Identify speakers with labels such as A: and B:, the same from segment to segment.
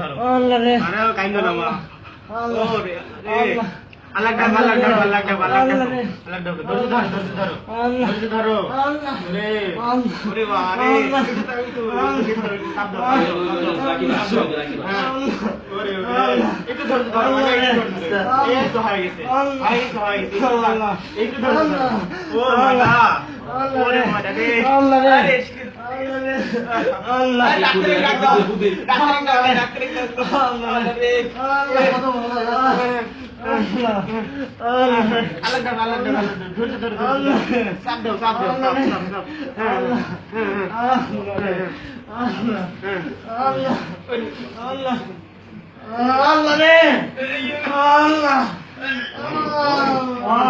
A: রে
B: আরে কাইন্দ না মা
A: আল্লাহ
B: ও রে রে
A: আল্লাহ
B: দাও আলাগ দাও আলাগ দাও
A: আল্লাহ রে।
B: আলাগ দাও ধরো ধরো ধরো ধরো
A: আল্লাহ
B: ধরো ধরো
A: আল্লাহ
B: রে
A: আল্লাহ
B: ওরে বাবা রে
A: আল্লাহ।
B: হ্যাঁ ওরে ওরে একটু ধরো ধরো ধরো এই তো হয়ে গেছে এই তো হয়ে গেছে
A: আল্লাহ।
B: একটু ধরো ধরো। ও
A: আল্লাহ
B: ওরে। মালা রে
A: আল্লাহ রে। আল্লাহ আল্লাহ
B: রে
A: আল্লাহ আল্লাহ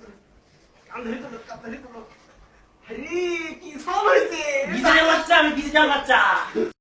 A: কি সব হয়েছে বাচ্চা আমি বাচ্চা